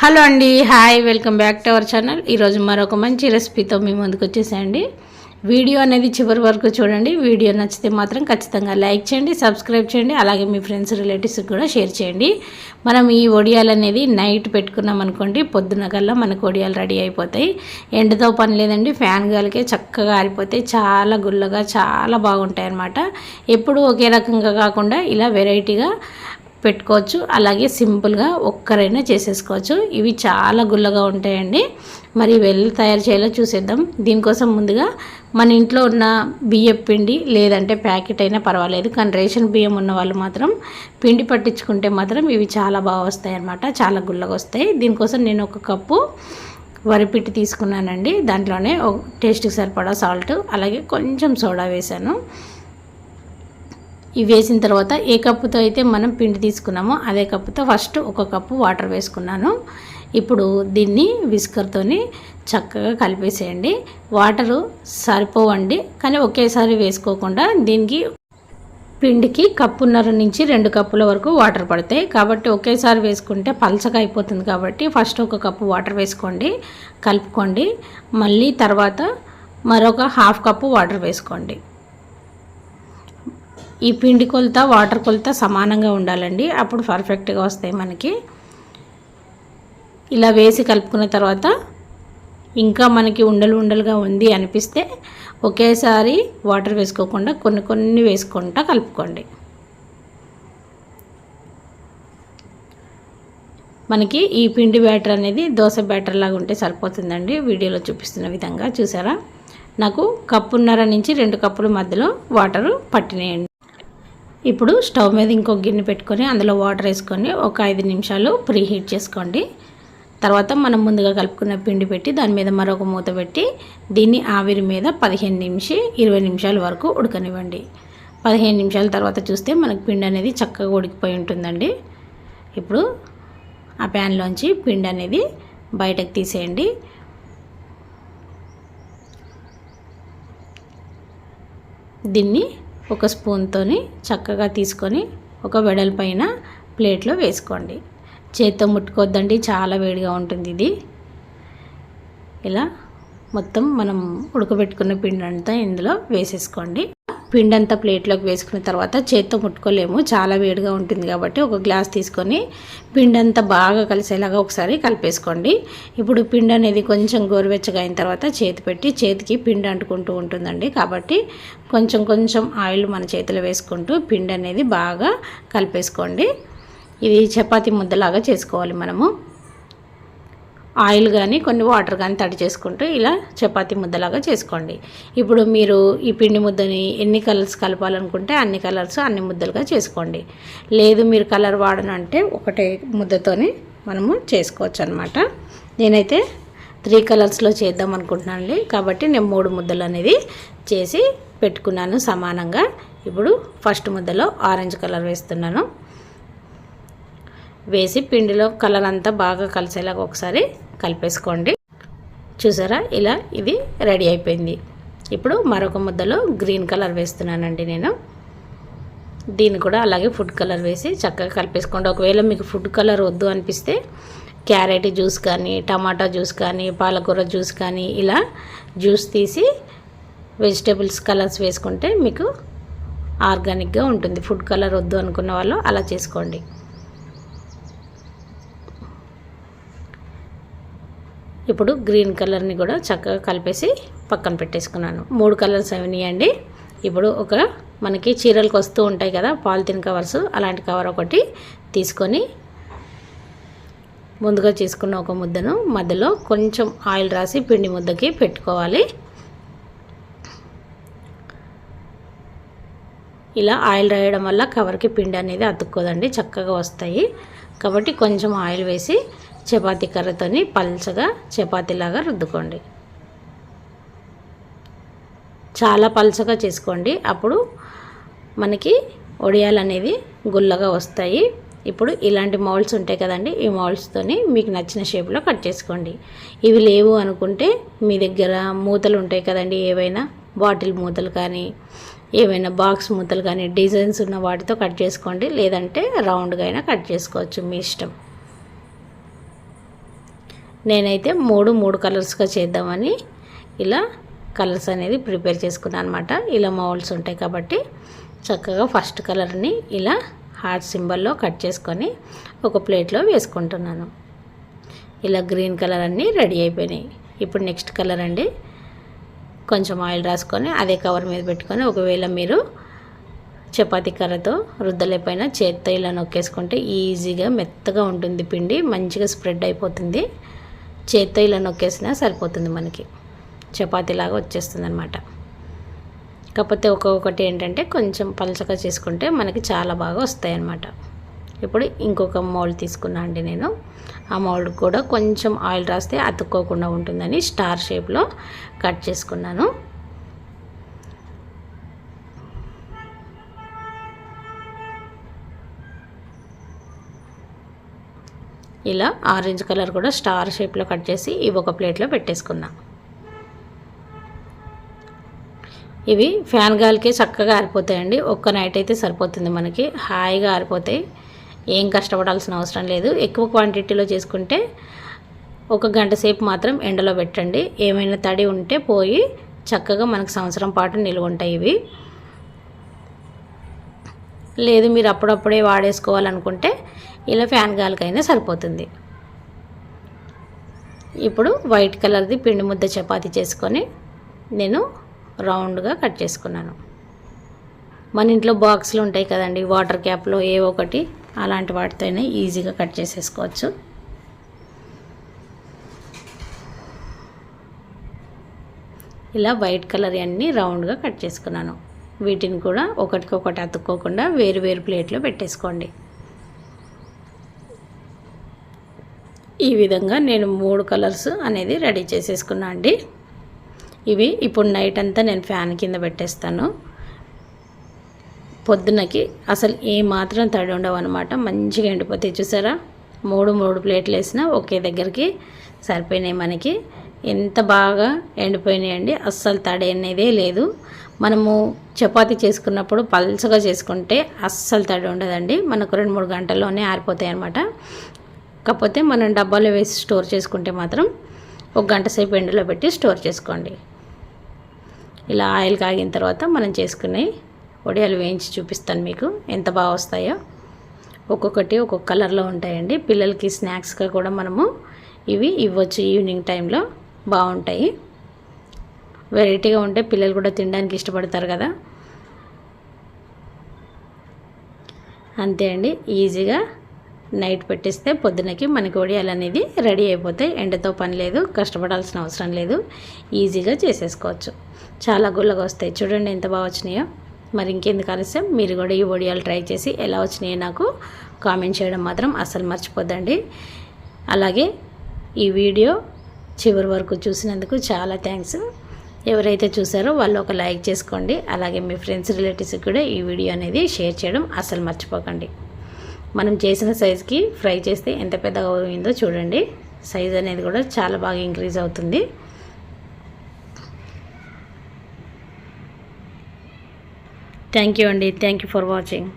Hello అండి hi welcome back to our channel. ఈరోజు మరొక మంచి రెసిపీతో మీ ముందుకు వచ్చేసాయండి. వీడియో అనేది చివరి వరకు చూడండి. వీడియో నచ్చితే మాత్రం ఖచ్చితంగా లైక్ చేయండి సబ్స్క్రైబ్ చేయండి అలాగే మీ ఫ్రెండ్స్ రిలేటివ్స్కి కూడా షేర్ చేయండి. మనం ఈ ఒడియాలు అనేది నైట్ పెట్టుకున్నాం అనుకోండి పొద్దున కల్లా మనకు వడియాలు రెడీ అయిపోతాయి. ఎండతో పని లేదండి ఫ్యాన్ గాలికే చక్కగా ఆరిపోతాయి. చాలా గుల్లగా చాలా బాగుంటాయి అన్నమాట. ఎప్పుడు ఒకే రకంగా కాకుండా ఇలా వెరైటీగా పెట్టుకోవచ్చు. అలాగే సింపుల్గా ఒక్కరైనా చేసేసుకోవచ్చు. ఇవి చాలా గుల్లగా ఉంటాయండి. మరి వెళ్ళి తయారు చేయాలో చూసేద్దాం. దీనికోసం ముందుగా మన ఇంట్లో ఉన్న బియ్యం పిండి లేదంటే ప్యాకెట్ అయినా పర్వాలేదు. కానీ రేషన్ బియ్యం ఉన్న వాళ్ళు మాత్రం పిండి పట్టించుకుంటే మాత్రం ఇవి చాలా బాగా వస్తాయి అన్నమాట చాలా గుల్లగా వస్తాయి. దీనికోసం నేను ఒక కప్పు వరిపిట్టి తీసుకున్నానండి. దాంట్లోనే టేస్ట్కి సరిపడా సాల్ట్ అలాగే కొంచెం సోడా వేసాను. ఇవి వేసిన తర్వాత ఏ కప్పుతో అయితే మనం పిండి తీసుకున్నామో అదే కప్పుతో ఫస్ట్ ఒక కప్పు వాటర్ వేసుకున్నాను. ఇప్పుడు దీన్ని విస్కర్తోని చక్కగా కలిపేసేయండి. వాటరు సరిపోవండి కానీ ఒకేసారి వేసుకోకుండా దీనికి పిండికి కప్పున్నర నుంచి రెండు కప్పుల వరకు వాటర్ పడతాయి. కాబట్టి ఒకేసారి వేసుకుంటే పలచగా అయిపోతుంది కాబట్టి ఫస్ట్ ఒక కప్పు వాటర్ వేసుకోండి కలుపుకోండి. మళ్ళీ తర్వాత మరొక హాఫ్ కప్పు వాటర్ వేసుకోండి. ఈ పిండి కొలత వాటర్ కొలత సమానంగా ఉండాలండి. అప్పుడు పర్ఫెక్ట్గా వస్తాయి మనకి. ఇలా వేసి కలుపుకున్న తర్వాత ఇంకా మనకి ఉండలు ఉండలుగా ఉంది అనిపిస్తే ఒకేసారి వాటర్ వేసుకోకుండా కొన్ని కొన్ని వేసుకుంటా కలుపుకోండి. మనకి ఈ పిండి బ్యాటర్ అనేది దోశ బ్యాటర్ లాగా ఉంటే సరిపోతుందండి. వీడియోలో చూపిస్తున్న విధంగా చూసారా? నాకు కప్పున్నర నుంచి రెండు కప్పుల మధ్యలో వాటరు పట్టినాయండి. ఇప్పుడు స్టవ్ మీద ఇంకో గిన్నె పెట్టుకొని అందులో వాటర్ వేసుకొని ఒక ఐదు నిమిషాలు ప్రీ హీట్ చేసుకోండి. తర్వాత మనం ముందుగా కలుపుకున్న పిండి పెట్టి దాని మీద మరొక మూత పెట్టి దీన్ని ఆవిరి మీద పదిహేను నిమిషం ఇరవై నిమిషాల వరకు ఉడకనివ్వండి. పదిహేను నిమిషాల తర్వాత చూస్తే మనకు పిండి అనేది చక్కగా ఉడికిపోయి ఉంటుందండి. ఇప్పుడు ఆ ప్యాన్లోంచి పిండి అనేది బయటకు తీసేయండి. దీన్ని ఒక స్పూన్తోని చక్కగా తీసుకొని ఒక వెడల్పైన ప్లేట్లో వేసుకోండి. చేత్తో ముట్టుకోవద్దండి చాలా వేడిగా ఉంటుంది ఇది. ఇలా మొత్తం మనం ఉడకబెట్టుకున్న పిండి అంతా ఇందులో వేసేసుకోండి. పిండంతా ప్లేట్లోకి వేసుకున్న తర్వాత చేత్తో ముట్టుకోలేము. చాలా వేడిగా ఉంటుంది కాబట్టి ఒక గ్లాస్ తీసుకొని పిండంతా బాగా కలిసేలాగా ఒకసారి కలిపేసుకోండి. ఇప్పుడు పిండి అనేది కొంచెం గోరువెచ్చగా అయిన తర్వాత చేతి పెట్టి చేతికి పిండి అంటుకుంటూ ఉంటుందండి. కాబట్టి కొంచెం కొంచెం ఆయిల్ మన చేతిలో వేసుకుంటూ పిండి అనేది బాగా కలిపేసుకోండి. ఇది చపాతీ ముద్దలాగా చేసుకోవాలి మనము. ఆయిల్ కానీ కొన్ని వాటర్ కానీ తడి చేసుకుంటూ ఇలా చపాతి ముద్దలాగా చేసుకోండి. ఇప్పుడు మీరు ఈ పిండి ముద్దని ఎన్ని కలర్స్ కలపాలనుకుంటే అన్ని కలర్స్ అన్ని ముద్దలుగా చేసుకోండి. లేదు మీరు కలర్ వాడనంటే ఒకటే ముద్దతోని మనము చేసుకోవచ్చు అనమాట నేనైతే త్రీ కలర్స్లో చేద్దాం అనుకుంటున్నాను కాబట్టి నేను మూడు ముద్దలు అనేది చేసి పెట్టుకున్నాను సమానంగా. ఇప్పుడు ఫస్ట్ ముద్దలో ఆరెంజ్ కలర్ వేస్తున్నాను. వేసి పిండిలో కలర్ అంతా బాగా కలిసేలాగా ఒకసారి కలిపేసుకోండి. చూసారా? ఇలా ఇది రెడీ అయిపోయింది. ఇప్పుడు మరొక ముద్దలో గ్రీన్ కలర్ వేస్తున్నానండి నేను. దీన్ని కూడా అలాగే ఫుడ్ కలర్ వేసి చక్కగా కలిపేసుకోండి. ఒకవేళ మీకు ఫుడ్ కలర్ వద్దు అనిపిస్తే క్యారెట్ జ్యూస్ కానీ టమాటా జ్యూస్ కానీ పాలకూర జ్యూస్ కానీ ఇలా జ్యూస్ తీసి వెజిటేబుల్స్ కలర్స్ వేసుకుంటే మీకు ఆర్గానిక్గా ఉంటుంది. ఫుడ్ కలర్ వద్దు అనుకున్న వాళ్ళు అలా చేసుకోండి. ఇప్పుడు గ్రీన్ కలర్ని కూడా చక్కగా కలిపేసి పక్కన పెట్టేసుకున్నాను. మూడు కలర్స్ అవినాయండి ఇప్పుడు ఒక మనకి చీరలకు వస్తూ ఉంటాయి కదా పాలిథిన్ కవర్స్ అలాంటి కవర్ ఒకటి తీసుకొని ముందుగా చేసుకున్న ఒక ముద్దను మధ్యలో కొంచెం ఆయిల్ రాసి పిండి ముద్దకి పెట్టుకోవాలి. ఇలా ఆయిల్ రాయడం వల్ల కవర్కి పిండి అనేది అతుక్కోదండి చక్కగా వస్తాయి. కాబట్టి కొంచెం ఆయిల్ వేసి చపాతీ కర్రతోని పల్చగా చపాతీలాగా రుద్దుకోండి. చాలా పల్చగా చేసుకోండి. అప్పుడు మనకి ఒడియాలు అనేది గుల్లగా వస్తాయి. ఇప్పుడు ఇలాంటి మౌల్డ్స్ ఉంటాయి కదండి ఈ మౌల్డ్స్తోని మీకు నచ్చిన షేప్లో కట్ చేసుకోండి. ఇవి లేవు అనుకుంటే మీ దగ్గర మూతలు ఉంటాయి కదండి ఏవైనా బాటిల్ మూతలు కానీ ఏవైనా బాక్స్ మూతలు కానీ డిజైన్స్ ఉన్న వాటితో కట్ చేసుకోండి. లేదంటే రౌండ్గా అయినా కట్ చేసుకోవచ్చు మీ ఇష్టం. నేనైతే మూడు మూడు కలర్స్గా చేద్దామని ఇలా కలర్స్ అనేది ప్రిపేర్ చేసుకున్నాను అనమాట ఇలా మౌల్స్ ఉంటాయి కాబట్టి చక్కగా ఫస్ట్ కలర్ని ఇలా హార్ట్ సింబల్లో కట్ చేసుకొని ఒక ప్లేట్లో వేసుకుంటున్నాను. ఇలా గ్రీన్ కలర్ అన్నీ రెడీ అయిపోయినాయి. ఇప్పుడు నెక్స్ట్ కలర్ అండి. కొంచెం ఆయిల్ రాసుకొని అదే కవర్ మీద పెట్టుకొని ఒకవేళ మీరు చపాతీ కర్రతో రుద్దలేపైన చేత్తో ఇలా నొక్కేసుకుంటే ఈజీగా మెత్తగా ఉంటుంది పిండి మంచిగా స్ప్రెడ్ అయిపోతుంది. చేత్తో ఇలా నొక్కేసినా సరిపోతుంది మనకి. చపాతీలాగా వచ్చేస్తుంది అనమాట కాకపోతే ఒక్కొక్కటి ఏంటంటే కొంచెం పలచగా చేసుకుంటే మనకి చాలా బాగా వస్తాయి అన్నమాట ఇప్పుడు ఇంకొక మౌల్డ్ తీసుకున్నా అండి నేను. ఆ మౌల్డ్ కూడా కొంచెం ఆయిల్ రాస్తే అతుక్కోకుండా ఉంటుందని స్టార్ షేప్లో కట్ చేసుకున్నాను. ఇలా ఆరెంజ్ కలర్ కూడా స్టార్ షేప్లో కట్ చేసి ఇవి ఒక ప్లేట్లో పెట్టేసుకుందాం. ఇవి ఫ్యాన్ గాలికి చక్కగా ఆరిపోతాయండి. ఒక్క నైట్ అయితే సరిపోతుంది మనకి. హాయిగా ఆరిపోతాయి ఏం కష్టపడాల్సిన అవసరం లేదు. ఎక్కువ క్వాంటిటీలో చేసుకుంటే ఒక గంట సేపు మాత్రం ఎండలో పెట్టండి. ఏమైనా తడి ఉంటే పోయి చక్కగా మనకు సంవత్సరం పాటు నిల్వ ఉంటాయి ఇవి. లేదు మీరు అప్పుడప్పుడే వాడేసుకోవాలనుకుంటే ఇలా ఫ్యాన్ గాలికైనా సరిపోతుంది. ఇప్పుడు వైట్ కలర్ది పిండి ముద్ద చపాతీ చేసుకొని నేను రౌండ్గా కట్ చేసుకున్నాను. మన ఇంట్లో బాక్సులు ఉంటాయి కదండి వాటర్ క్యాప్లో ఏ ఒకటి అలాంటి వాటితోనే ఈజీగా కట్ చేసేసుకోవచ్చు. ఇలా వైట్ కలర్ అన్నీ రౌండ్గా కట్ చేసుకున్నాను. వీటిని కూడా ఒకటికొకటి అతుక్కోకుండా వేరు వేరు ప్లేట్లో పెట్టేసుకోండి. ఈ విధంగా నేను మూడు కలర్స్ అనేది రెడీ చేసేసుకున్నా అండి. ఇవి ఇప్పుడు నైట్ అంతా నేను ఫ్యాన్ కింద పెట్టేస్తాను. పొద్దునకి అసలు ఏ మాత్రం తడి ఉండవు అనమాట మంచిగా ఎండిపోతాయి చూసారా? మూడు మూడు ప్లేట్లు వేసినా ఒకే దగ్గరికి సరిపోయినాయి మనకి. ఎంత బాగా ఎండిపోయినాయండి అస్సలు తడి అనేదే లేదు. మనము చపాతి చేసుకున్నప్పుడు పల్చగా చేసుకుంటే అస్సలు తడి ఉండదండి. మనకు రెండు మూడు గంటల్లోనే ఆరిపోతాయి అనమాట కాకపోతే మనం డబ్బాలో వేసి స్టోర్ చేసుకుంటే మాత్రం ఒక గంట సేపు ఎండలో పెట్టి స్టోర్ చేసుకోండి. ఇలా ఆయిల్ కాగిన తర్వాత మనం చేసుకునే వడియాలు వేయించి చూపిస్తాను మీకు. ఎంత బాగా వస్తాయో. ఒక్కొక్కటి ఒక్కొక్క కలర్లో ఉంటాయండి. పిల్లలకి స్నాక్స్గా కూడా మనము ఇవి ఇవ్వచ్చు ఈవినింగ్ టైంలో. బాగుంటాయి. వెరైటీగా ఉంటే పిల్లలు కూడా తినడానికి ఇష్టపడతారు కదా. అంతే అండి. ఈజీగా నైట్ పెట్టిస్తే పొద్దునకి మనకి వడియాలు అనేది రెడీ అయిపోతాయి. ఎండతో పని లేదు కష్టపడాల్సిన అవసరం లేదు. ఈజీగా చేసేసుకోవచ్చు. చాలా గుల్లగా వస్తాయి. చూడండి ఎంత బాగా వచ్చినాయో. మరి ఇంకెందుకు ఆలస్యం? మీరు కూడా ఈ వడియాలు ట్రై చేసి ఎలా వచ్చినాయో నాకు కామెంట్ చేయడం మాత్రం అస్సలు మర్చిపోద్దండి. అలాగే ఈ వీడియో చివరి వరకు చూసినందుకు చాలా థ్యాంక్స్. ఎవరైతే చూసారో వాళ్ళు ఒక లైక్ చేసుకోండి. అలాగే మీ ఫ్రెండ్స్ రిలేటివ్స్కి కూడా ఈ వీడియో అనేది షేర్ చేయడం అస్సలు మర్చిపోకండి. మనం చేసిన సైజుకి ఫ్రై చేస్తే ఎంత పెద్దగా అయిందో చూడండి. సైజ్ అనేది కూడా చాలా బాగా ఇంక్రీజ్ అవుతుంది. థ్యాంక్ యూ అండి. Thank you for watching